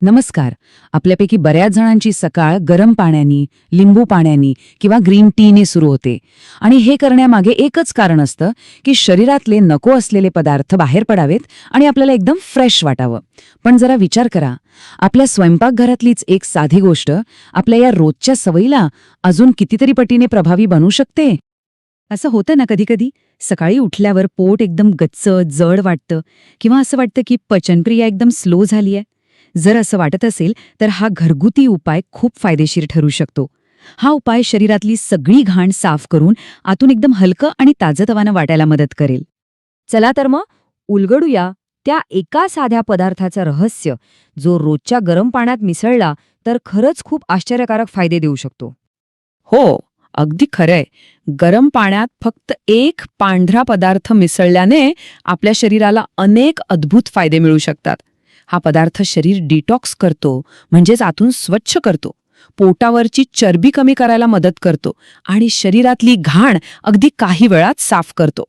नमस्कार. आपल्यापैकी बऱ्याच जणांची सकाळ गरम पाण्यानी लिंबू पाण्यानी किंवा ग्रीन टीने सुरू होते. आणि हे करण्यामागे एकच कारण असतं की शरीरातले नको असलेले पदार्थ बाहेर पडावेत आणि आपल्याला एकदम फ्रेश वाटावं. पण जरा विचार करा. आपल्या स्वयंपाकघरातलीच एक साधी गोष्ट आपल्या या रोजच्या सवयीला अजून कितीतरी पटीने प्रभावी बनू शकते? असं होतं ना कधीकधी? सकाळी उठल्यावर पोट एकदम गच्च जड वाटतं किंवा असं वाटतं की पचनक्रिया एकदम स्लो झालीय. जर असं वाटत असेल तर हा घरगुती उपाय खूप फायदेशीर ठरू शकतो. हा उपाय शरीरातली सगळी घाण साफ करून आतून एकदम हलकं आणि ताजतवानं वाटायला मदत करेल. चला तर मग उलगडूया त्या एका साध्या पदार्थाचं रहस्य जो रोजच्या गरम पाण्यात मिसळला तर खरंच खूप आश्चर्यकारक फायदे देऊ शकतो. हो अगदी खरंय. गरम पाण्यात फक्त एक पांढरा पदार्थ मिसळल्याने आपल्या शरीराला अनेक अद्भुत फायदे मिळू शकतात. हा पदार्थ शरीर डिटॉक्स करतो म्हणजेच आतून स्वच्छ करतो. पोटावरची चरबी कमी करायला मदत करतो आणि शरीरातली घाण अगदी काही वेळात साफ करतो.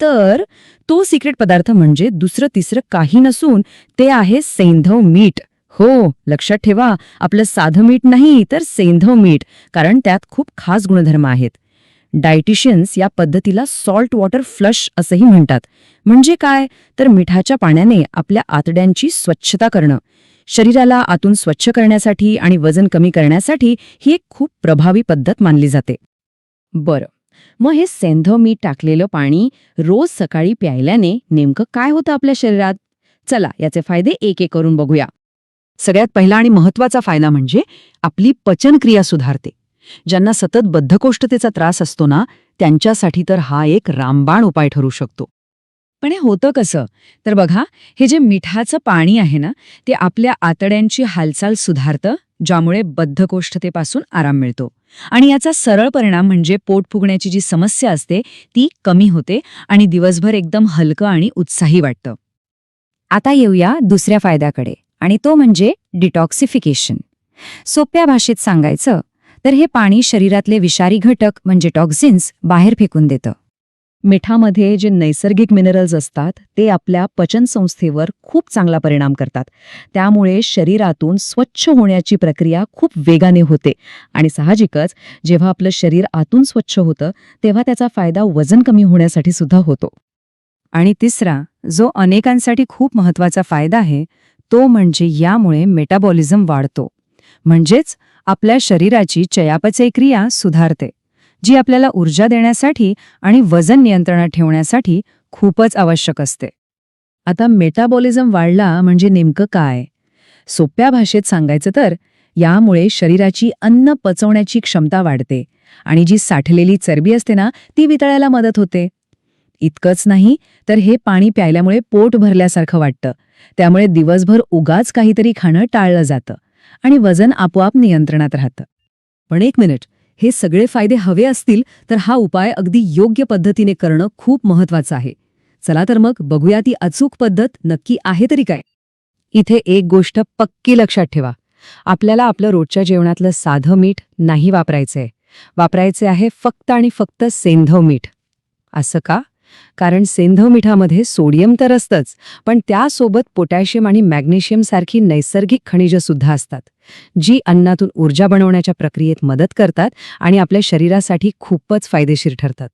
तर तो सिक्रेट पदार्थ म्हणजे दुसरं तिसरं काही नसून ते आहे सेंधव मीठ. हो लक्षात ठेवा आपलं साधं मीठ नाही तर सेंधव मीठ कारण त्यात खूप खास गुणधर्म आहेत. डायटिशियन्स या पद्धतीला सॉल्ट वॉटर फ्लश असंही म्हणतात. म्हणजे काय? तर मिठाच्या पाण्याने आपल्या आतड्यांची स्वच्छता करणं. शरीराला आतून स्वच्छ करण्यासाठी आणि वजन कमी करण्यासाठी ही एक खूप प्रभावी पद्धत मानली जाते. बरं. मग हे सेंधव मीठ टाकलेलं पाणी रोज सकाळी प्यायल्याने नेमकं काय होतं आपल्या शरीरात? चला याचे फायदे एक एक करून बघूया. सगळ्यात पहिला आणि महत्त्वाचा फायदा म्हणजे आपली पचनक्रिया सुधारते. ज्यांना सतत बद्धकोष्ठतेचा त्रास असतो ना त्यांच्यासाठी तर हा एक रामबाण उपाय ठरू शकतो. पण हे होतं कसं? तर बघा हे जे मिठाचं पाणी आहे ना ते आपल्या आतड्यांची हालचाल सुधारतं ज्यामुळे बद्धकोष्ठतेपासून आराम मिळतो. आणि याचा सरळ परिणाम म्हणजे पोट फुगण्याची जी समस्या असते ती कमी होते आणि दिवसभर एकदम हलकं आणि उत्साही वाटतं. आता येऊया दुसऱ्या फायद्याकडे आणि तो म्हणजे डिटॉक्सिफिकेशन. सोप्या भाषेत सांगायचं तर हे पाणी शरीरातले विषारी घटक म्हणजे टॉक्झिन्स बाहेर फेकून देतं. मिठामध्ये जे नैसर्गिक मिनरल्स असतात ते आपल्या पचनसंस्थेवर खूप चांगला परिणाम करतात. त्यामुळे शरीरातून स्वच्छ होण्याची प्रक्रिया खूप वेगाने होते. आणि साहजिकच जेव्हा आपलं शरीर आतून स्वच्छ होतं तेव्हा त्याचा फायदा वजन कमी होण्यासाठी सुद्धा होतो. आणि तिसरा जो अनेकांसाठी खूप महत्त्वाचा फायदा आहे तो म्हणजे यामुळे मेटाबॉलिझम वाढतो. म्हणजेच आपल्या शरीराची चयापचय क्रिया सुधारते जी आपल्याला ऊर्जा देण्यासाठी आणि वजन नियंत्रणात ठेवण्यासाठी खूपच आवश्यक असते. आता मेटाबॉलिझम वाढला म्हणजे नेमकं काय? सोप्या भाषेत सांगायचं तर यामुळे शरीराची अन्न पचवण्याची क्षमता वाढते आणि जी साठलेली चरबी असते ना ती वितळायला मदत होते. इतकंच नाही तर हे पाणी प्यायल्यामुळे पोट भरल्यासारखं वाटतं. त्यामुळे दिवसभर उगाच काहीतरी खाणं टाळलं जातं. आणि वजन आपोआप नियंत्रणात राहतं. पण एक मिनिट हे सगळे फायदे हवे असतील तर हा उपाय अगदी योग्य पद्धतीने करणं खूप महत्वाचं आहे. चला तर मग बघूया ती अचूक पद्धत नक्की आहे तरी काय. इथे एक गोष्ट पक्की लक्षात ठेवा. आपल्याला आपलं रोजच्या जेवणातलं साधं मीठ नाही वापरायचंय. वापरायचे आहे फक्त आणि फक्त सेंधव मीठ. असं का? कारण सेंधव मिठामध्ये सोडियम तर असतंच पण त्यासोबत पोटॅशियम आणि मॅग्नेशियम सारखी नैसर्गिक खनिजं सुद्धा असतात जी अन्नातून ऊर्जा बनवण्याच्या प्रक्रियेत मदत करतात आणि आपल्या शरीरासाठी खूपच फायदेशीर ठरतात.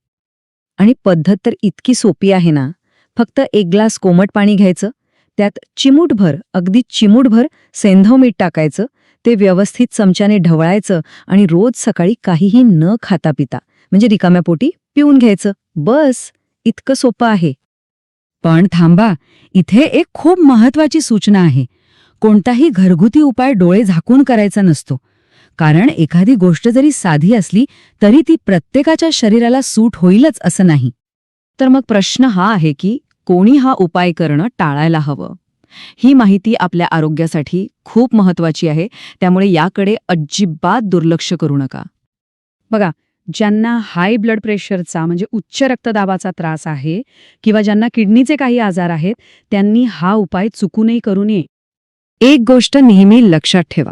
आणि पद्धत तर इतकी सोपी आहे ना फक्त एक ग्लास कोमट पाणी घ्यायचं त्यात चिमूटभर अगदी चिमूटभर सेंधव मीठ टाकायचं ते व्यवस्थित चमच्याने ढवळायचं आणि रोज सकाळी काहीही न खाता पिता म्हणजे रिकाम्या पोटी पिऊन घ्यायचं बस! इतकं सोपं आहे. पण थांबा इथे एक खूप महत्वाची सूचना आहे. कोणताही घरगुती उपाय डोळे झाकून करायचा नसतो. कारण एखादी गोष्ट जरी साधी असली तरी ती प्रत्येकाच्या शरीराला सूट होईलच असं नाही. तर मग प्रश्न हा आहे की कोणी हा उपाय करणं टाळायला हवं? ही माहिती आपल्या आरोग्यासाठी खूप महत्वाची आहे त्यामुळे याकडे अजिबात दुर्लक्ष करू नका. बघा ज्यांना हाय ब्लड प्रेशरचा म्हणजे उच्च रक्तदाबाचा त्रास आहे किंवा ज्यांना किडनीचे काही आजार आहेत त्यांनी हा उपाय चुकूनही करू नये. एक गोष्ट नेहमी लक्षात ठेवा.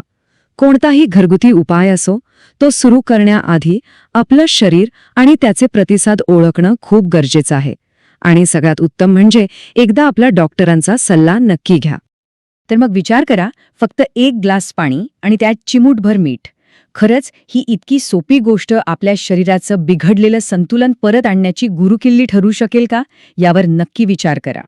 कोणताही घरगुती उपाय असो तो सुरू करण्याआधी आपलं शरीर आणि त्याचे प्रतिसाद ओळखणं खूप गरजेचं आहे. आणि सगळ्यात उत्तम म्हणजे एकदा आपल्या डॉक्टरांचा सल्ला नक्की घ्या. तर मग विचार करा फक्त एक ग्लास पाणी आणि त्यात चिमूटभर मीठ. खरंच ही इतकी सोपी गोष्ट आपल्या शरीराचं बिघडलेलं संतुलन परत आणण्याची गुरुकिल्ली ठरू शकेल का? यावर नक्की विचार करा.